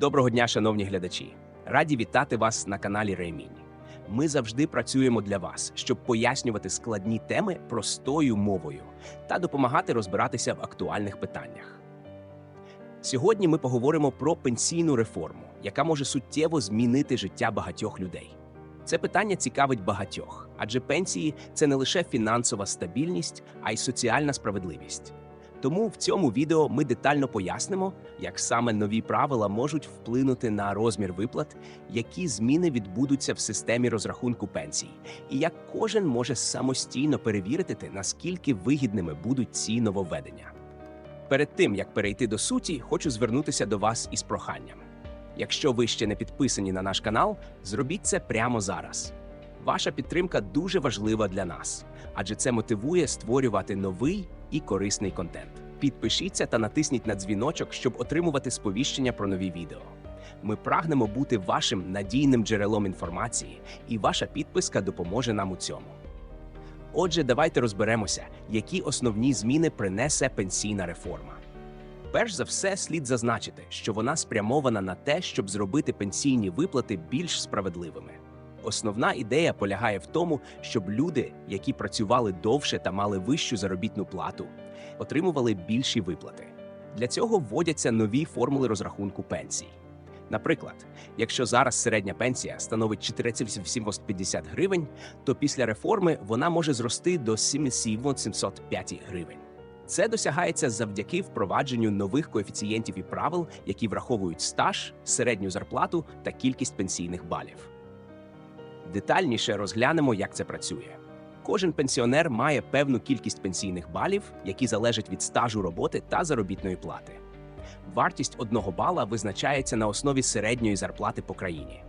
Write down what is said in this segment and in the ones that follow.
Доброго дня, шановні глядачі! Раді вітати вас на каналі Ремінь. Ми завжди працюємо для вас, щоб пояснювати складні теми простою мовою та допомагати розбиратися в актуальних питаннях. Сьогодні ми поговоримо про пенсійну реформу, яка може суттєво змінити життя багатьох людей. Це питання цікавить багатьох, адже пенсії це не лише фінансова стабільність, а й соціальна справедливість. Тому в цьому відео ми детально пояснимо, як саме нові правила можуть вплинути на розмір виплат, які зміни відбудуться в системі розрахунку пенсій, і як кожен може самостійно перевірити, наскільки вигідними будуть ці нововведення. Перед тим як перейти до суті, хочу звернутися до вас із проханням. Якщо ви ще не підписані на наш канал, зробіть це прямо зараз. Ваша підтримка дуже важлива для нас, адже це мотивує створювати новий і корисний контент. Підпишіться та натисніть на дзвіночок, щоб отримувати сповіщення про нові відео. Ми прагнемо бути вашим надійним джерелом інформації, і ваша підписка допоможе нам у цьому. Отже, давайте розберемося, які основні зміни принесе пенсійна реформа. Перш за все, слід зазначити, що вона спрямована на те, щоб зробити пенсійні виплати більш справедливими. Основна ідея полягає в тому, щоб люди, які працювали довше та мали вищу заробітну плату, отримували більші виплати. Для цього вводяться нові формули розрахунку пенсій. Наприклад, якщо зараз середня пенсія становить 4750 гривень, то після реформи вона може зрости до 7705 гривень. Це досягається завдяки впровадженню нових коефіцієнтів і правил, які враховують стаж, середню зарплату та кількість пенсійних балів. Детальніше розглянемо, як це працює. Кожен пенсіонер має певну кількість пенсійних балів, які залежать від стажу роботи та заробітної плати. Вартість одного бала визначається на основі середньої зарплати по країні.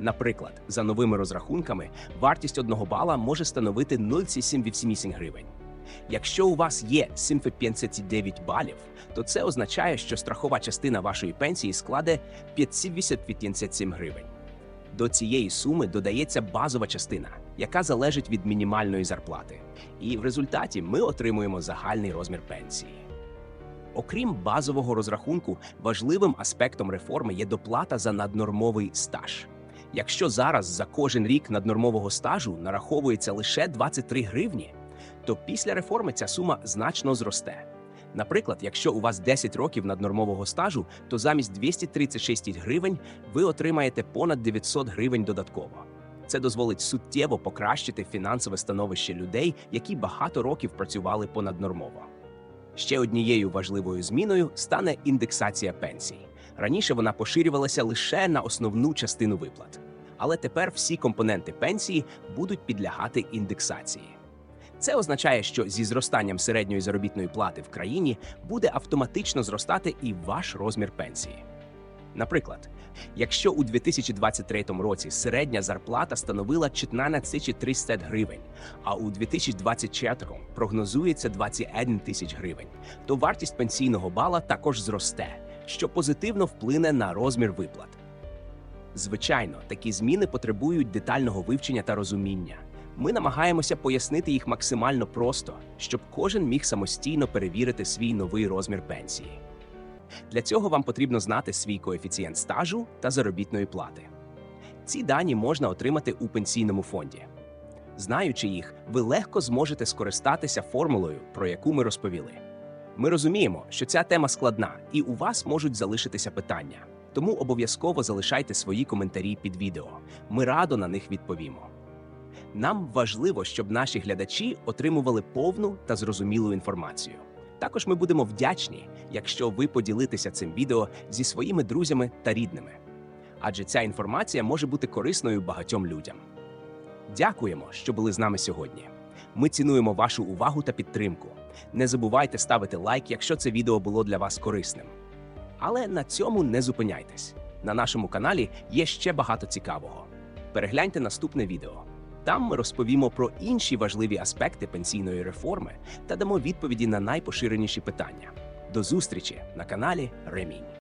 Наприклад, за новими розрахунками, вартість одного бала може становити 0,787 гривень. Якщо у вас є 759 балів, то це означає, що страхова частина вашої пенсії складе 587 гривень. До цієї суми додається базова частина, яка залежить від мінімальної зарплати. І в результаті ми отримуємо загальний розмір пенсії. Окрім базового розрахунку, важливим аспектом реформи є доплата за наднормовий стаж. Якщо зараз за кожен рік наднормового стажу нараховується лише 23 гривні, то після реформи ця сума значно зросте. Наприклад, якщо у вас 10 років наднормового стажу, то замість 236 гривень ви отримаєте понад 900 гривень додатково. Це дозволить суттєво покращити фінансове становище людей, які багато років працювали понаднормово. Ще однією важливою зміною стане індексація пенсій. Раніше вона поширювалася лише на основну частину виплат, але тепер всі компоненти пенсії будуть підлягати індексації. Це означає, що зі зростанням середньої заробітної плати в країні буде автоматично зростати і ваш розмір пенсії. Наприклад, якщо у 2023 році середня зарплата становила 14 300 гривень, а у 2024 прогнозується 21 тисяч гривень, то вартість пенсійного бала також зросте, що позитивно вплине на розмір виплат. Звичайно, такі зміни потребують детального вивчення та розуміння. Ми намагаємося пояснити їх максимально просто, щоб кожен міг самостійно перевірити свій новий розмір пенсії. Для цього вам потрібно знати свій коефіцієнт стажу та заробітної плати. Ці дані можна отримати у пенсійному фонді. Знаючи їх, ви легко зможете скористатися формулою, про яку ми розповіли. Ми розуміємо, що ця тема складна, і у вас можуть залишитися питання. Тому обов'язково залишайте свої коментарі під відео. Ми радо на них відповімо. Нам важливо, щоб наші глядачі отримували повну та зрозумілу інформацію. Також ми будемо вдячні, якщо ви поділитеся цим відео зі своїми друзями та рідними, адже ця інформація може бути корисною багатьом людям. Дякуємо, що були з нами сьогодні. Ми цінуємо вашу увагу та підтримку. Не забувайте ставити лайк, якщо це відео було для вас корисним. Але на цьому не зупиняйтесь. На нашому каналі є ще багато цікавого. Перегляньте наступне відео. Там ми розповімо про інші важливі аспекти пенсійної реформи та дамо відповіді на найпоширеніші питання. До зустрічі на каналі Ремінь.